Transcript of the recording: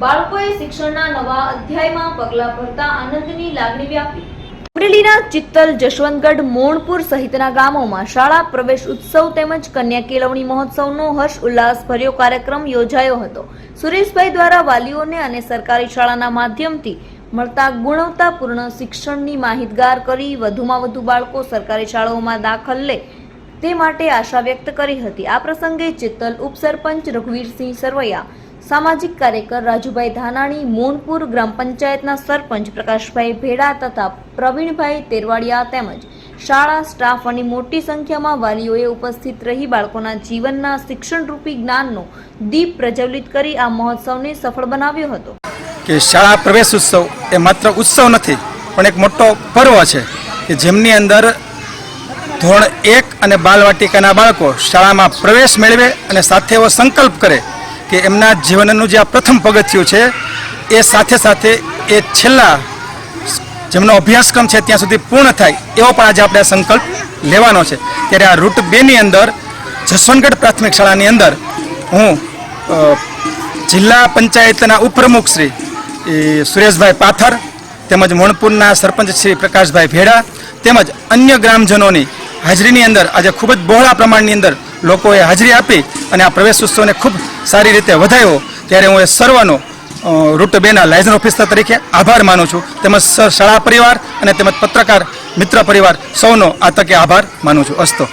બાળકોએ શિક્ષણના નવા અધ્યાયમાં પગલાં ભરતા આનંદની લાગણી વ્યાપી. અમરેલીના ચિત્તલ જશવંતગઢ મોણપુર સહિતના ગામોમાં શાળા, પ્રવેશ ઉત્સવ તેમજ કન્યા કેળવણી મહોત્સવનો હર્ષ ઉલ્લાસ ભર્યો કાર્યક્રમ યોજાયો હતો. સુરેશભાઈ દ્વારા વાલીઓને અને સરકારી શાળાના માધ્યમથી મળતા ગુણવત્તાપૂર્ણ શિક્ષણની માહિતગાર કરી વધુમાં વધુ બાળકો સરકારી શાળાઓમાં દાખલ લે તે માટે આશા વ્યક્ત કરી હતી. આ પ્રસંગે ચિત્તલ ઉપસરપંચ રઘુવીરસિંહ સરવૈયા સામાજિક કાર્યકર રાજુભાઈ ધાનાણી, મોનપુર ગ્રામ પંચાયતના સરપંચ પ્રકાશભાઈ ભેડા તથા પ્રવીણભાઈ તેરવાડિયા તેમજ શાળા સ્ટાફ અને મોટી સંખ્યામાં વાલીઓએ ઉપસ્થિત રહી બાળકોના જીવનના શિક્ષણરૂપી જ્ઞાનનો દીપ પ્રજ્વલિત કરી આ મહોત્સવને સફળ બનાવ્યો હતો. કે શાળા પ્રવેશ ઉત્સવ એ માત્ર ઉત્સવ નથી, પણ એક મોટો પર્વ છે કે જેમની અંદર ધોરણ એક અને બાલવાટિકાના બાળકો શાળામાં પ્રવેશ મેળવે અને સાથે એવો સંકલ્પ કરે કે એમના જીવનનું જે આ પ્રથમ પગથિયું છે, એ સાથે સાથે એ છેલ્લા જેમનો અભ્યાસક્રમ છે ત્યાં સુધી પૂર્ણ થાય, એવો પણ આજે આપણે સંકલ્પ લેવાનો છે. ત્યારે આ રૂટ બેની અંદર, જસવંતગઢ પ્રાથમિક શાળાની અંદર, હું જિલ્લા પંચાયતના ઉપપ્રમુખ શ્રી સુરેશભાઈ પાથર, તેમજ મણપુરના સરપંચ શ્રી પ્રકાશભાઈ ભેડા, તેમજ અન્ય ગ્રામજનોની હાજરીની અંદર, આજે ખૂબ જ બહોળા પ્રમાણની અંદર લોકોએ હાજરી આપી અને આ પ્રવેશ ઉત્સવને ખૂબ સારી રીતે વધાયો ત્યારે હું એ સર્વનો રૂટ બેના લાયઝન ઓફિસર તરીકે આભાર માનું છું. તેમજ શાળા પરિવાર અને તેમજ પત્રકાર મિત્ર પરિવાર સૌનો આ તકે આભાર માનું છું. અસ્તો.